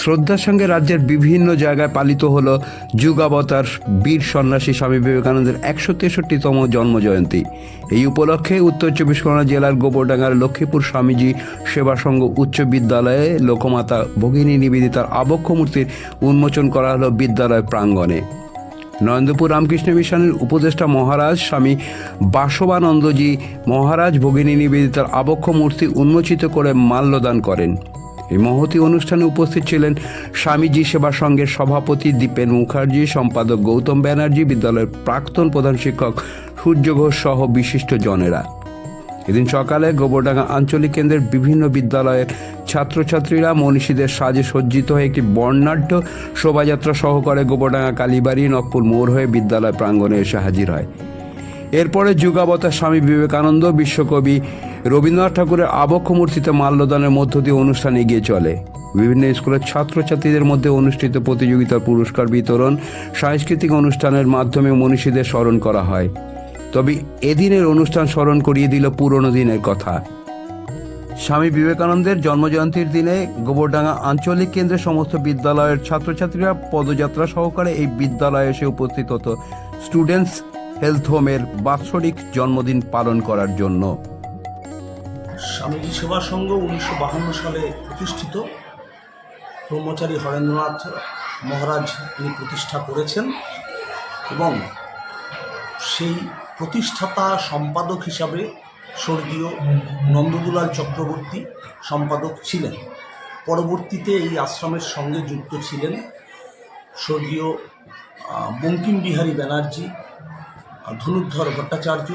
শ্রদ্ধার সঙ্গে রাজ্যের বিভিন্ন জায়গায় পালিত হল যুগাবতার বীর সন্ন্যাসী স্বামী বিবেকানন্দের একশো তেষট্টিতম জন্মজয়ন্তী। এই উপলক্ষে উত্তর চব্বিশ পরগনা জেলার গোবরডাঙ্গার লক্ষ্মীপুর স্বামীজি সেবা সংঘ উচ্চ বিদ্যালয়ে লোকমাতা ভগিনী নিবেদিতার আবক্ষ মূর্তির উন্মোচন করা হলো বিদ্যালয় প্রাঙ্গণে। নরেন্দ্রপুর রামকৃষ্ণ মিশনের উপদেষ্টা মহারাজ স্বামী বাসবানন্দজি মহারাজ ভগিনী নিবেদিতার আবক্ষ মূর্তি উন্মোচিত করে মাল্যদান করেন। এই মহতি অনুষ্ঠানে উপস্থিত ছিলেন স্বামীজি সেবা সংঘের সভাপতি দীপেন মুখার্জি, সম্পাদক গৌতম ব্যানার্জি, বিদ্যালয়ের প্রাক্তন প্রধান শিক্ষক সূর্য ঘোষ সহ বিশিষ্ট জনেরা। এদিন সকালে গোবরডাঙ্গা আঞ্চলিক কেন্দ্রের বিভিন্ন বিদ্যালয়ের ছাত্রছাত্রীরা মনীষীদের সাজে সজ্জিত হয়ে একটি বর্ণাঢ্য শোভাযাত্রা সহকারে গোবরডাঙ্গা কালীবাড়ি নকপুর মোড় হয়ে বিদ্যালয় প্রাঙ্গণে এসে হাজির হয়। এরপরে যুগাবতার স্বামী বিবেকানন্দ, বিশ্বকবি রবীন্দ্রনাথ ঠাকুরের আবক্ষ মূর্তিতে মাল্যদানের মধ্য দিয়ে অনুষ্ঠান এগিয়ে চলে। বিভিন্ন স্কুলের ছাত্রছাত্রীদের মধ্যে অনুষ্ঠিত প্রতিযোগিতার পুরস্কার বিতরণ সাংস্কৃতিক অনুষ্ঠানের মাধ্যমে মনীষীদের স্মরণ করা হয়। তবে এদিনের অনুষ্ঠান স্মরণ করিয়ে দিল পুরনো দিনের কথা। স্বামী বিবেকানন্দের জন্মজয়ন্তীর দিনে গোবরডাঙ্গা আঞ্চলিক কেন্দ্রের সমস্ত বিদ্যালয়ের ছাত্রছাত্রীরা পদযাত্রা সহকারে এই বিদ্যালয়ে এসে উপস্থিত হতো স্টুডেন্টস হেলথ হোমের বাৎসরিক জন্মদিন পালন করার জন্য। স্বামীজি সেবা সংঘ উনিশশো বাহান্ন সালে প্রতিষ্ঠিত। ব্রহ্মচারী হরেন্দ্রনাথ মহারাজ তিনি প্রতিষ্ঠা করেছেন এবং সেই প্রতিষ্ঠাতা সম্পাদক হিসাবে স্বর্গীয় নন্দদুলাল চক্রবর্তী সম্পাদক ছিলেন। পরবর্তীতে এই আশ্রমের সঙ্গে যুক্ত ছিলেন স্বর্গীয় বঙ্কিম বিহারী ব্যানার্জি ধনুর্ধর ভট্টাচার্য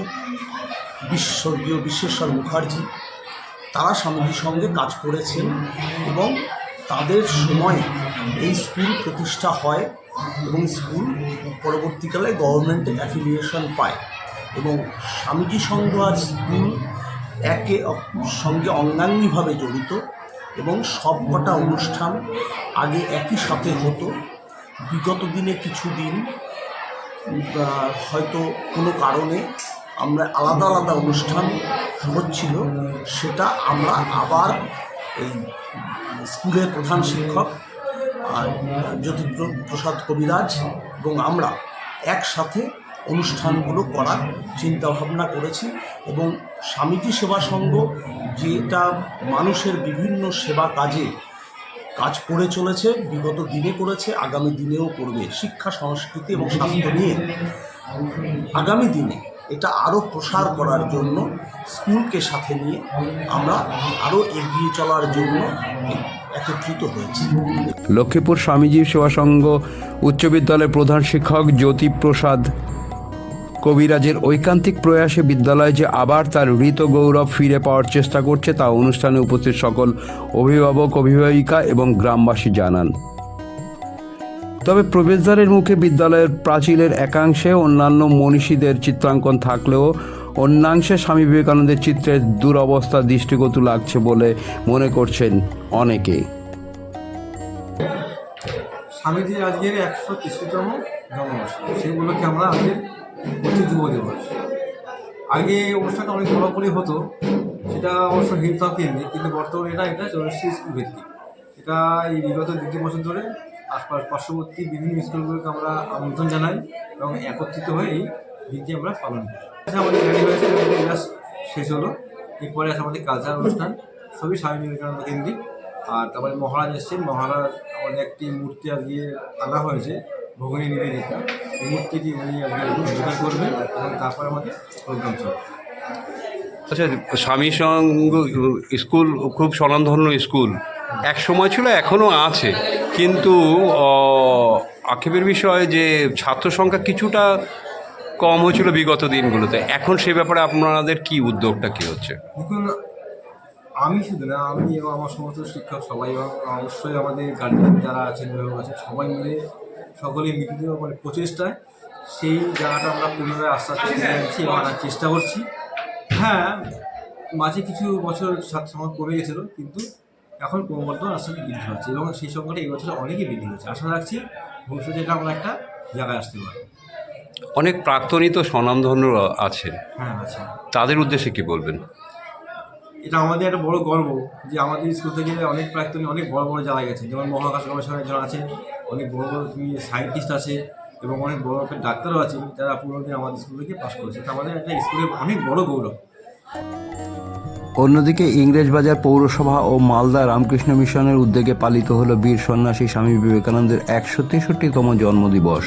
স্বর্গীয় বিশ্বেশ্বর মুখার্জি তারা স্বামীজির সঙ্গে কাজ করেছেন এবং তাদের সময়ে এই স্কুল প্রতিষ্ঠা হয় এবং স্কুল পরবর্তীকালে গভর্নমেন্ট অ্যাফিলিয়েশন পায়। এবং স্বামীজি সংঘ আর স্কুল একে সঙ্গে অঙ্গাঙ্গিভাবে জড়িত এবং সব সবকটা অনুষ্ঠান আগে একই সাথে হতো। বিগত দিনে কিছু দিন হয়তো কোনো কারণে আমরা আলাদা আলাদা অনুষ্ঠান হচ্ছিল সেটা আমরা আবার এই স্কুলের প্রধান শিক্ষক আর জ্যোতিপ্র প্রসাদ কবিরাজ এবং আমরা একসাথে অনুষ্ঠানগুলো করার চিন্তাভাবনা করেছি এবং স্বামীজি সেবা সংঘ যেটা মানুষের বিভিন্ন সেবা কাজে কাজ করে চলেছে, বিগত দিনে করেছে, আগামী দিনেও করবে। শিক্ষা, সংস্কৃতি এবং স্বাস্থ্য নিয়ে আগামী দিনে এটা আরও প্রসার করার জন্য স্কুলকে সাথে নিয়ে আমরা আরও এগিয়ে চলার জন্য একত্রিত হয়েছি। লক্ষ্মীপুর স্বামীজি সেবা সংঘ উচ্চ বিদ্যালয়ের প্রধান শিক্ষক জ্যোতি প্রসাদ কবিরাজের ঐকান্তিক প্রয়াসে বিদ্যালয় যে আবার তার হৃত গৌরব ফিরে পাওয়ার চেষ্টা করছে, তা অনুষ্ঠানে উপস্থিত সকল অভিভাবক, অভিভাবিকা এবং গ্রামবাসী জানান। তবে প্রবেশদ্বারের মুখে বিদ্যালয়ের প্রাচীরের একাংশে অন্যান্য মনীষীদের চিত্রাঙ্কন থাকলেও অন্যাংশে স্বামী বিবেকানন্দের চিত্রের দুরবস্থা দৃষ্টিগত লাগছে বলে মনে করছেন অনেকে। স্বামীজির আজকের একশো তেষট্টিতম সেই উপলক্ষে আমরা আজকের পঁচিশ যুব দিবস। আগে অনুষ্ঠানটা অনেক বড় করে হতো। সেটা অবশ্য কেন্দ্রিক, কিন্তু বর্তমানে এটা এটা এসেছে স্কুল ভিত্তিক। এটা এই বিগত দ্বিতীয় বছর ধরে আশপাশ পার্শ্ববর্তী বিভিন্ন স্কুলগুলোকে আমরা আমন্ত্রণ জানাই এবং একত্রিত হয়ে এই দিনটি আমরা পালন করি। আচ্ছা, আমাদের রেডি হয়েছে ক্লাস শেষ হলো। এরপরে আছে আমাদের কালচার অনুষ্ঠান। সবই স্বামী বিবেকানন্দ কেন্দ্রিক। আর তারপরে মহারাজ এসেছেন। মহারাজ আমাদের একটি মূর্তি আজকে আনা হয়েছে ভগিনী নিবেদিতা। এই মূর্তিটি উনি আজকে করবেন এবং তারপরে আমাদের প্রোগ্রাম চলবে। আচ্ছা স্বামী সঙ্গ স্কুল খুব স্বনামধন্য স্কুল। এক সময় ছিল এখনও আছে। কিন্তু আক্ষেপের বিষয় যে ছাত্র সংখ্যা কিছুটা কম হয়েছিল বিগত দিনগুলোতে। এখন সে ব্যাপারে আপনাদের কি উদ্যোগটা, কি হচ্ছে? আমি শুধু না, আমি এবং আমার সমস্ত শিক্ষক সবাই অবশ্যই আমাদের গার্জেন যারা আছেন অভিভাবক আছেন সবাই মিলে সকলে মিলিত মানে প্রচেষ্টায় সেই জায়গাটা আমরা পুনরায় আস্তে আস্তে আনছি এবং আনার চেষ্টা করছি। হ্যাঁ মাঝে কিছু বছর ছাত্র সংখ্যা কমে গেছিল, কিন্তু এখন ক্রমবর্ধমান আস্তে বৃদ্ধি হচ্ছে এবং সেই সংখ্যাটা এই বছর অনেকই বৃদ্ধি হচ্ছে আশা রাখছি ভবিষ্যতে এটা আমরা একটা জায়গায় আসতে পারব। অনেক প্রাক্তনী তো স্বনামধন্য আছে হ্যাঁ আচ্ছা তাদের উদ্দেশ্যে কি বলবেন? এটা আমাদের একটা বড় গর্ব যে আমাদের স্কুল থেকে অনেক প্রাক্তনী অনেক বড় বড় জায়গায় গেছে। যেমন মহাকাশ গবেষণা একজন আছে অনেক বড় বড় সায়েন্টিস্ট আছে এবং অনেক বড় একটা ডাক্তারও আছে যারা পুরো দিন আমাদের স্কুল থেকে পাশ করেছে। আমাদের একটা স্কুলের অনেক বড় গৌরব। অন্যদিকে ইংরেজবাজার পৌরসভা ও মালদা রামকৃষ্ণ মিশনের উদ্যোগে পালিত হল বীর সন্ন্যাসী স্বামী বিবেকানন্দের একশো তেষট্টিতম জন্মদিবস।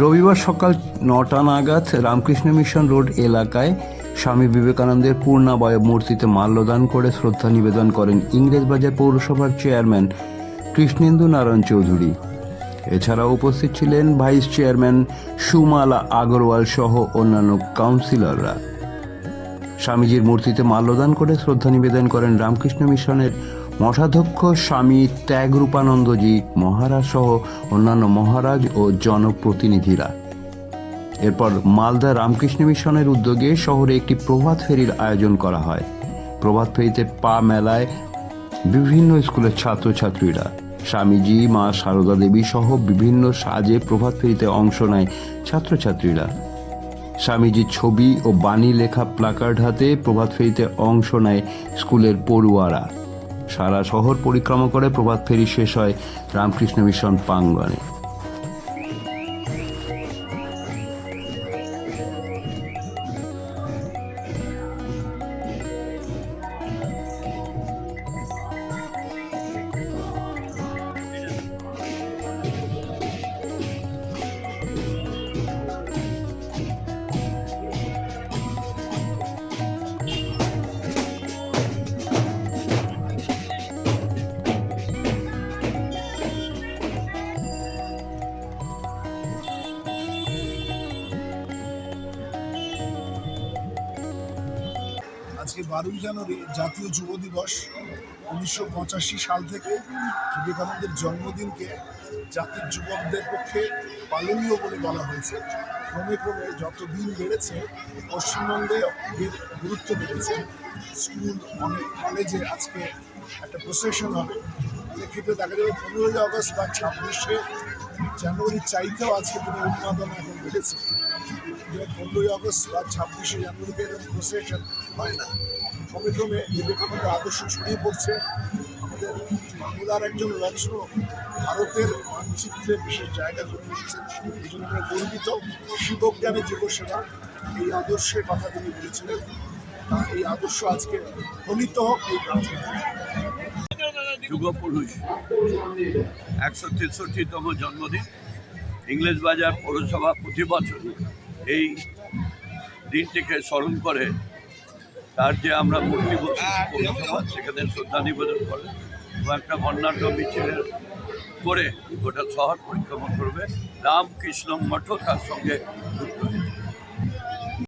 রবিবার সকাল নটা নাগাদ রামকৃষ্ণ মিশন রোড এলাকায় স্বামী বিবেকানন্দের পূর্ণাবয়ব মূর্তিতে মাল্যদান করে শ্রদ্ধা নিবেদন করেন ইংরেজবাজার পৌরসভার চেয়ারম্যান কৃষ্ণেন্দু নারায়ণ চৌধুরী। এছাড়াও উপস্থিত ছিলেন ভাইস চেয়ারম্যান সুমালা আগরওয়াল সহ অন্যান্য কাউন্সিলররা। স্বামীজির মূর্তিতে মাল্যদান করে শ্রদ্ধা নিবেদন করেন রামকৃষ্ণ মিশনের মঠাধ্যক্ষ স্বামী ত্যাগরূপানন্দজি মহারাজ সহ অন্যান্য মহারাজ ও জনপ্রতিনিধিরা। এরপর মালদা রামকৃষ্ণ মিশনের উদ্যোগে শহরে একটি প্রভাত ফেরির আয়োজন করা হয়। প্রভাত ফেরিতে পা মেলায় বিভিন্ন স্কুলের ছাত্রছাত্রীরা, স্বামীজি, মা সারদা দেবী সহ বিভিন্ন সাজে প্রভাত ফেরিতে অংশ নেয় ছাত্রছাত্রীরা। স্বামীজির ছবি ও বাণী লেখা প্লাকার্ড হাতে প্রভাত ফেরিতে অংশ নেয় স্কুলের পড়ুয়ারা। সারা শহর পরিক্রমা করে প্রভাত ফেরি শেষ হয় রামকৃষ্ণ মিশন প্রাঙ্গণে। আজকে বারোই জানুয়ারি জাতীয় যুব দিবস। উনিশশো পঁচাশি সাল থেকে বিবেকানন্দের জন্মদিনকে জাতির যুবকদের পক্ষে পালনীয় বলে বলা হয়েছে। ক্রমে ক্রমে যত দিন বেড়েছে, পশ্চিমবঙ্গে গুরুত্ব বেড়েছে। স্কুল অনেক কলেজে আজকে একটা প্রসেশন হবে। সেক্ষেত্রে দেখা যাবে পনেরোই আগস্ট বা ছাব্বিশে জানুয়ারির চাইতেও আজকে দিনে উন্মাদনা এখন বেড়েছে। পনেরোই আগস্ট বা ছাব্বিশে জানুয়ারিতে এরকম প্রসেশন হয় না। ক্রমে ক্রমে বিবেকানন্দের আদর্শ ছড়িয়ে পড়ছে। আমাদের বাংলার একজন রত্ন ভারতের মানচিত্রে বিশেষ জায়গা করে নিয়েছেন। এই জন্য আমরা গর্বিত। শিবজ্ঞানের জীবসেবা এই আদর্শের কথা তিনি বলেছিলেন। এই আদর্শ আজকে ফলিত হোক, এই প্রার্থনা। যুগপুরুষ একশো তেষট্টিতম জন্মদিন ইংরেজবাজার পৌরসভা প্রতি বছর। এই দিনটিকে স্মরণ করে তার যে আমরা মূর্তি পৌরসভা সেখানে শ্রদ্ধা নিবেদন করে এবং একটা বর্ণাঢ্য মিছিলের করে গোটা শহর পরিক্রমা করবে। রামকৃষ্ণ মঠও তার সঙ্গে যুক্ত